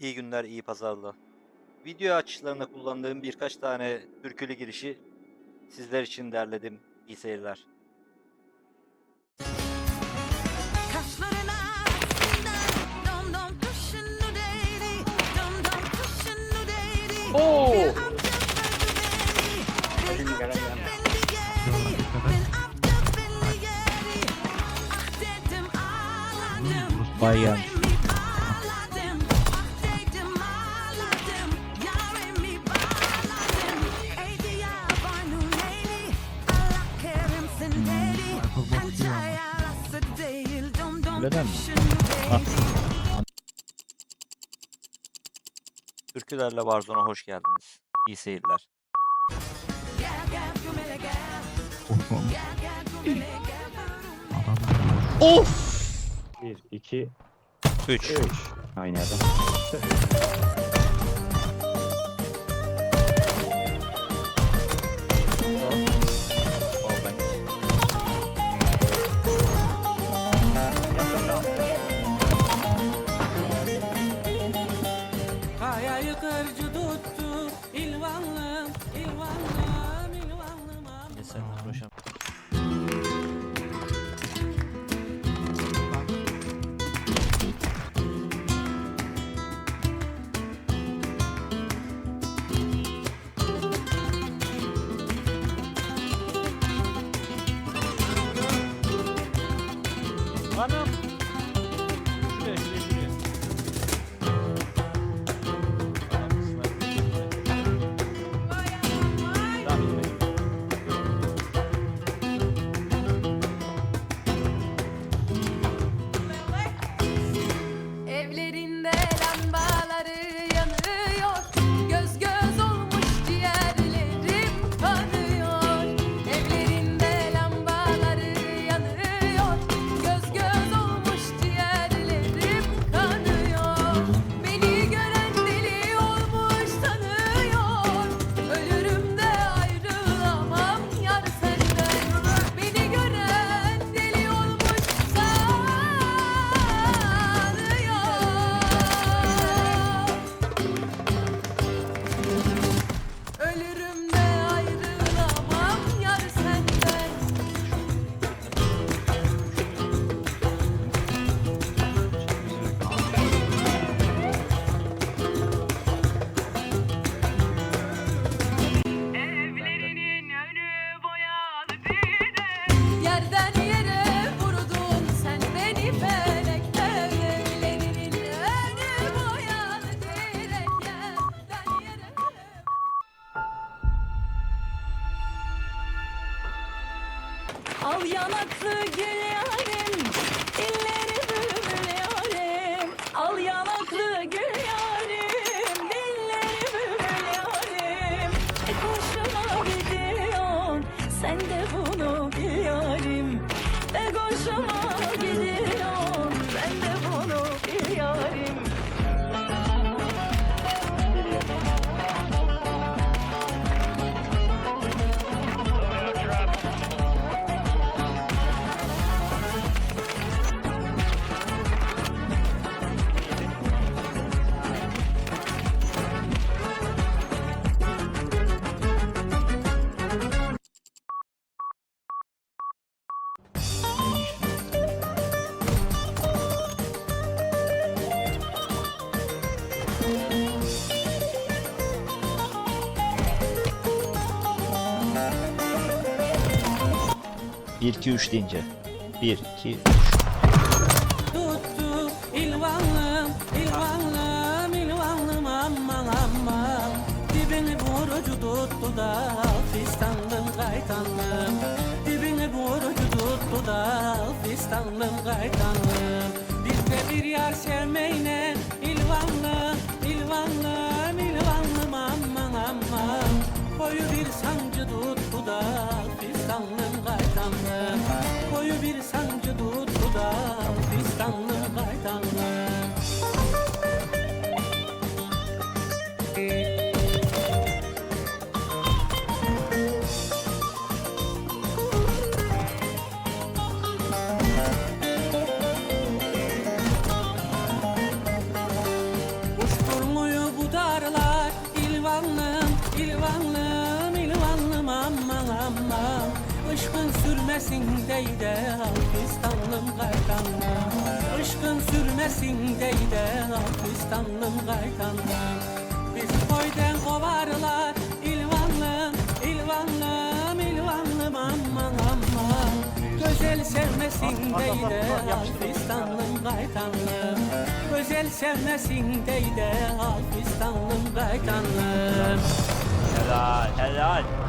İyi günler, iyi pazarlar. Video açışlarında kullandığım birkaç tane türkülü girişi sizler için derledim. İyi seyirler. Kaşların arasında Öyle mi? Türkülerle Warzone'a hoş geldiniz. İyi seyirler. Of! 1, 2, 3. 3. Aynı yerden. Kaya yukarıcı tuttu İlvanlım, ilvanlım, ilvanlım aman. Sen uğraşam. Anam! Al yanaklı gül yarim 1 2 3 deyince. 1 2 3 fistanlım kaytanlım. Bizde bir yar sevmeyle ilvanlım ilvanlım ilvanlım aman aman. Koyu bir sancı tuttu da fistanlım kaytanlım Koyu bir sancı tuttu Işkın sürmesin deyde Alpistanlım kaytanlım Işkın sürmesin deyde Alpistanlım kaytanlım Biz koydan kovarlar İlvanlım, ilvanlım, ilvanlım aman aman. Güzel sevmesin deyde Alpistanlım kaytanlım Güzel sevmesin deyde Alpistanlım kaytanlım Helal helal.